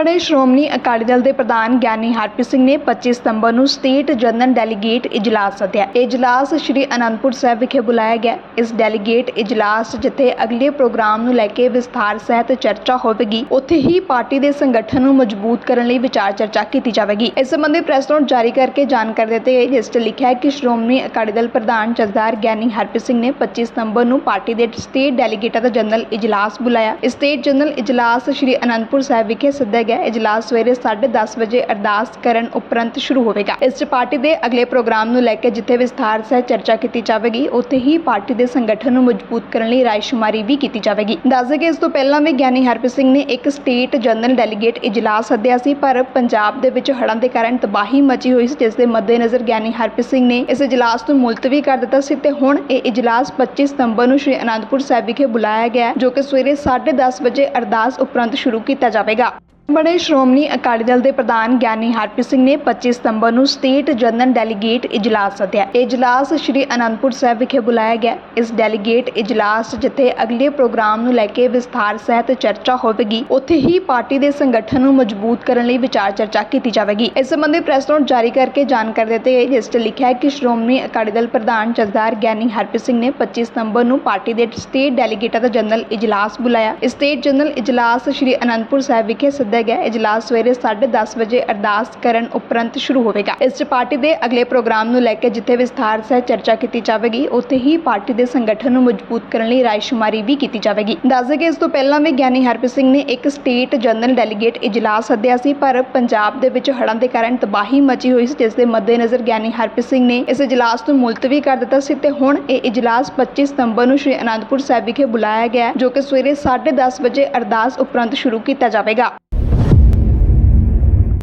ਬਣੇ ਸ਼੍ਰੋਮਣੀ ਅਕਾਲੀ ਦਲ ਦੇ ਪ੍ਰਧਾਨ ਗਿਆਨੀ ਹਰਪ੍ਰੀਤ ਸਿੰਘ ਨੇ 25 ਸਤੰਬਰ ਨੂੰ ਸਟੇਟ ਜਨਰਲ ਡੈਲੀਗੇਟ ਇਜਲਾਸ ਸੱਦਿਆ। ਇਹ ਇਜਲਾਸ ਸ਼੍ਰੀ ਅਨੰਦਪੁਰ ਸਾਹਿਬ ਵਿਖੇ ਬੁਲਾਇਆ ਗਿਆ। ਇਸ ਡੈਲੀਗੇਟ ਇਜਲਾਸ ਜਿੱਥੇ ਅਗਲੇ ਪ੍ਰੋਗਰਾਮ ਨੂੰ ਲੈ ਕੇ ਵਿਸਥਾਰ ਸਹਿਤ ਚਰਚਾ ਹੋਵੇਗੀ, ਉੱਥੇ ਹੀ ਪਾਰਟੀ ਦੇ ਸੰਗਠਨ ਨੂੰ ਮਜ਼ਬੂਤ ਕਰਨ ਲਈ ਵਿਚਾਰ ਚਰਚਾ ਕੀਤੀ ਜਾਵੇਗੀ। ਇਸ ਸੰਬੰਧੀ ਪ੍ਰੈਸ ਨੋਟ ਜਾਰੀ ਕਰਕੇ ਜਾਣਕਾਰੀ ਦਿੱਤੀ ਗਈ ਜਿਸ 'ਚ ਲਿਖਿਆ ਹੈ ਕਿ ਸ਼੍ਰੋਮਣੀ ਅਕਾਲੀ ਦਲ ਪ੍ਰਧਾਨ ਜਸਦਾਰ ਗਿਆਨੀ ਹਰਪ੍ਰੀਤ ਸਿੰਘ ਨੇ 25 ਸਤੰਬਰ ਨੂੰ ਪਾਰਟੀ ਦੇ ਸਟੇਟ ਡੈਲੀਗੇਟਾਂ ਦਾ ਜਨਰਲ ਇਜਲਾਸ ਬੁਲਾਇਆ। ਸਟੇਟ ਜਨਰਲ ਇਜਲਾਸ ਸ਼੍ਰੀ ਅਨੰਦਪੁਰ ਸਾਹਿਬ ਵਿਖੇ ਸੱਦਿਆ ਗਿਆ ਇਜਲਾਸ ਸਵੇਰੇ 10:30 ਵਜੇ ਅਰਦਾਸ ਕਰਨ ਉਪਰੰਤ ਸ਼ੁਰੂ ਹੋਵੇਗਾ। ਇਸ ਪਾਰਟੀ ਦੇ ਅਗਲੇ ਪ੍ਰੋਗਰਾਮ ਨੂੰ ਲੈ ਕੇ ਜਿੱਥੇ ਵਿਸਥਾਰ ਸਹਿਤ ਚਰਚਾ ਕੀਤੀ ਜਾਵੇਗੀ, ਉੱਥੇ ਹੀ ਪਾਰਟੀ ਦੇ ਸੰਗਠਨ ਨੂੰ ਮਜ਼ਬੂਤ ਕਰਨ ਲਈ ਰਾਇਸ਼ੁਮਾਰੀ ਵੀ ਕੀਤੀ ਜਾਵੇਗੀ। ਦੱਸਦੇ ਕਿ ਇਸ ਤੋਂ ਪਹਿਲਾਂ ਵੀ ਗਿਆਨੀ ਹਰਪ੍ਰੀਤ ਸਿੰਘ ਨੇ ਇੱਕ ਸਟੇਟ ਜਨਰਲ ਡੈਲੀਗੇਟ ਇਜਲਾਸ ਸੱਦਿਆ ਸੀ, ਪਰ ਪੰਜਾਬ ਦੇ ਵਿੱਚ ਹੜ੍ਹਾਂ ਦੇ ਕਾਰਨ ਤਬਾਹੀ ਮਚੀ ਹੋਈ ਸੀ, ਜਿਸ ਦੇ ਮੱਦੇਨਜ਼ਰ ਗਿਆਨੀ ਹਰਪ੍ਰੀਤ ਸਿੰਘ ਨੇ ਇਸ ਇਜਲਾਸ ਨੂੰ ਮੁਲਤਵੀ ਕਰ ਦਿੱਤਾ ਸੀ ਤੇ ਹੁਣ ਇਹ ਇਜਲਾਸ 25 ਸਤੰਬਰ ਨੂੰ ਸ਼੍ਰੀ ਅਨੰਦਪੁਰ ਸਾਹਿਬ ਵਿਖੇ ਬੁਲਾਇਆ ਗਿਆ ਜੋ ਕਿ ਸਵੇਰੇ 10:30 ਵਜੇ ਅਰਦਾਸ ਉਪਰੰਤ ਸ਼ੁਰੂ ਕੀਤਾ ਜਾਵੇਗਾ। ਬਣੇ ਸ਼੍ਰੋਮਣੀ ਅਕਾਲੀ ਦਲ ਦੇ ਪ੍ਰਧਾਨ ਗਿਆਨੀ ਹਰਪ੍ਰੀਤ ਸਿੰਘ ਨੇ 25 ਸਤੰਬਰ ਨੂੰ ਸਟੇਟ ਜਨਰਲ ਡੈਲੀਗੇਟ ਇਜਲਾਸ ਸੱਦਿਆ। ਇਹ ਇਜਲਾਸ ਸ਼੍ਰੀ ਅਨੰਦਪੁਰ ਸਾਹਿਬ ਵਿਖੇ ਬੁਲਾਇਆ ਗਿਆ। ਇਸ ਡੈਲੀਗੇਟ ਇਜਲਾਸ ਜਿੱਥੇ ਅਗਲੇ ਪ੍ਰੋਗਰਾਮ ਨੂੰ ਲੈ ਕੇ ਵਿਸਥਾਰ ਸਹਿਤ ਚਰਚਾ ਹੋਵੇਗੀ, ਉੱਥੇ ਹੀ ਪਾਰਟੀ ਦੇ ਸੰਗਠਨ ਨੂੰ ਮਜ਼ਬੂਤ ਕਰਨ ਲਈ ਵਿਚਾਰ ਚਰਚਾ ਕੀਤੀ ਜਾਵੇਗੀ। ਇਸ ਸੰਬੰਧੀ ਪ੍ਰੈਸ ਨੋਟ ਜਾਰੀ ਕਰਕੇ ਜਾਣਕਾਰੀ ਦਿੱਤੀ ਗਈ ਜਿਸ 'ਚ ਲਿਖਿਆ ਹੈ ਕਿ ਸ਼੍ਰੋਮਣੀ ਅਕਾਲੀ ਦਲ ਪ੍ਰਧਾਨ ਜਸਦਾਰ ਗਿਆਨੀ ਹਰਪ੍ਰੀਤ ਸਿੰਘ ਨੇ 25 ਸਤੰਬਰ ਨੂੰ ਪਾਰਟੀ ਦੇ ਸਟੇਟ ਡੈਲੀਗੇਟਾਂ ਦਾ ਜਨਰਲ ਇਜਲਾਸ ਬੁਲਾਇਆ। ਸਟੇਟ ਜਨਰਲ ਇਜਲਾਸ ਸ਼੍ਰੀ ਅਨੰਦਪੁਰ ਸਾਹਿਬ ਵਿਖੇ ਸੱਦਿਆ ਗਿਆ। ਇਜਲਾਸ ਸਵੇਰੇ 10:30 ਵਜੇ ਅਰਦਾਸ ਕਰਨ ਉਪਰੰਤ ਸ਼ੁਰੂ ਹੋਵੇਗਾ। ਇਸ 'ਚ ਪਾਰਟੀ ਦੇ ਅਗਲੇ ਪ੍ਰੋਗਰਾਮ ਨੂੰ ਲੈ ਕੇ ਜਿੱਥੇ ਵਿਸਥਾਰ ਸਹਿਤ ਚਰਚਾ ਕੀਤੀ ਜਾਵੇਗੀ, ਉੱਥੇ ਹੀ ਪਾਰਟੀ ਦੇ ਸੰਗਠਨ ਨੂੰ ਮਜ਼ਬੂਤ ਕਰਨ ਲਈ ਰਾਇਸ਼ੁਮਾਰੀ ਵੀ ਕੀਤੀ ਜਾਵੇਗੀ। ਦੱਸਦੇ ਕਿ ਇਸ ਤੋਂ ਪਹਿਲਾਂ ਵੀ ਗਿਆਨੀ ਹਰਪ੍ਰੀਤ ਸਿੰਘ ਨੇ ਇੱਕ ਸਟੇਟ ਜਨਰਲ ਡੈਲੀਗੇਟ ਇਜਲਾਸ ਸੱਦਿਆ ਸੀ, ਪਰ ਪੰਜਾਬ ਦੇ ਵਿੱਚ ਹੜ੍ਹਾਂ ਦੇ ਕਾਰਨ ਤਬਾਹੀ ਮਚੀ ਹੋਈ ਸੀ, ਜਿਸ ਦੇ ਮੱਦੇਨਜ਼ਰ ਗਿਆਨੀ ਹਰਪ੍ਰੀਤ ਸਿੰਘ ਨੇ ਇਸ ਇਜਲਾਸ ਨੂੰ ਮੁਲਤਵੀ ਕਰ ਦਿੱਤਾ ਸੀ ਤੇ ਹੁਣ ਇਹ ਇਜਲਾਸ 25 ਸਤੰਬਰ ਨੂੰ ਸ਼੍ਰੀ ਅਨੰਦਪੁਰ ਸਾਹਿਬ ਵਿਖੇ ਬੁਲਾਇਆ ਗਿਆ, ਜੋ ਕਿ ਸਵੇਰੇ 10:30 ਵਜੇ ਅਰਦਾਸ ਉਪਰੰਤ ਸ਼ੁਰੂ ਕੀਤਾ ਜਾਵੇਗਾ।